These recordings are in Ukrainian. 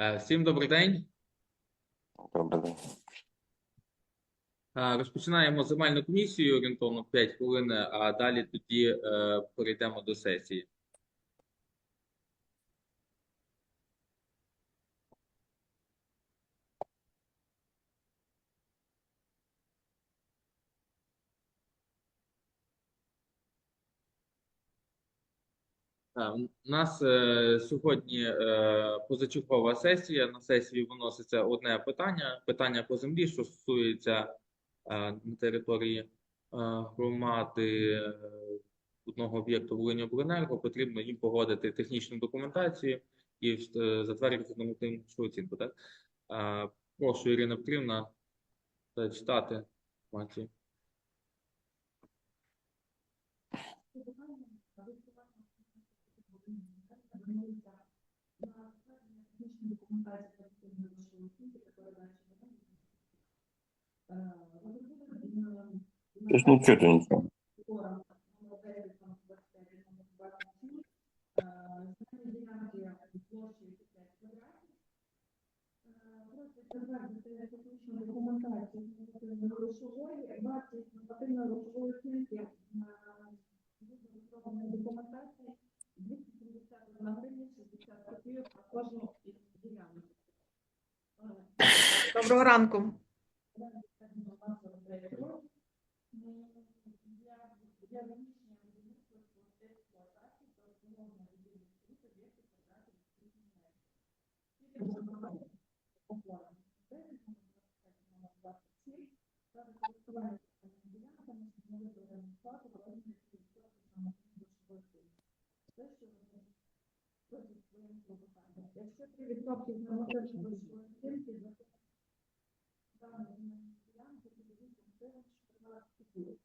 Е, Всім добрий день. Добрий день. Е, Розпочинаємо земельну комісію орієнтовно 5 хвилин, а далі тоді е, перейдемо до сесії. У нас е, сьогодні е, позачергова сесія. На сесію виноситься одне питання: питання по землі, що стосується е, на території е, громади е, одного об'єкту Волиньобленерго. Потрібно їм погодити технічну документацію і е, затвердити нормативну оцінку. Так? Е, Прошу Ірина Петрівна е, читати інформацію. Тож не чути нічого. грошової, вартість нормативно-грошової оцінки на документації 271 гривня 60 копійок на кожну із ділянок. Доброго ранку. Це що Якщо 3% з нормативної грошової оцінки за даної земельної ділянки підуть до 14 копійок.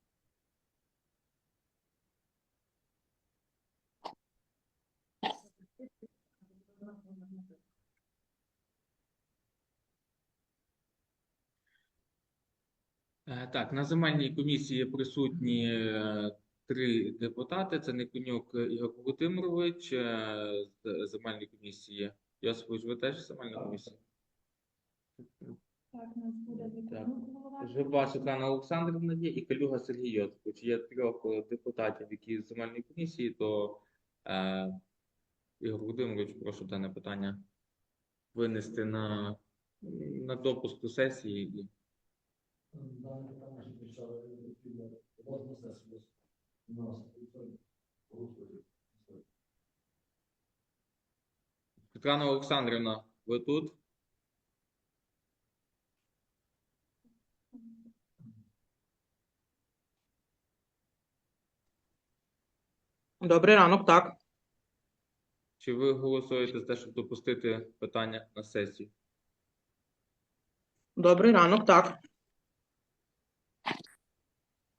Е, Так, на земельній комісії присутні е, три депутати. Це Никонюк Ігор Володимирович е, з земельної комісії. Йосипович, ви теж з земельної комісії? Так, нас буде. Голова. Журба Світлана Олександрівна є і Калюга Сергій Йосипович. Є трьох е, депутатів, які з земельної комісії, то е, Ігор Володимирович, прошу дане питання винести на, на допуск до сесії. І... Дане питання, що відповідно у нас голосує. Світлана Олександрівна, ви тут? Добрий ранок, так. Чи ви голосуєте за те, щоб допустити питання на сесію? Добрий ранок, так.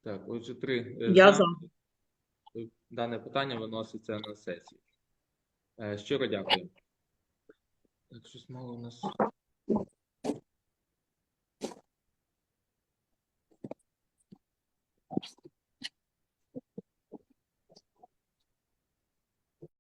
Так, отже, три е, Я за. дане питання виноситься на сесію. Е, щиро дякую. Так, щось мало у нас.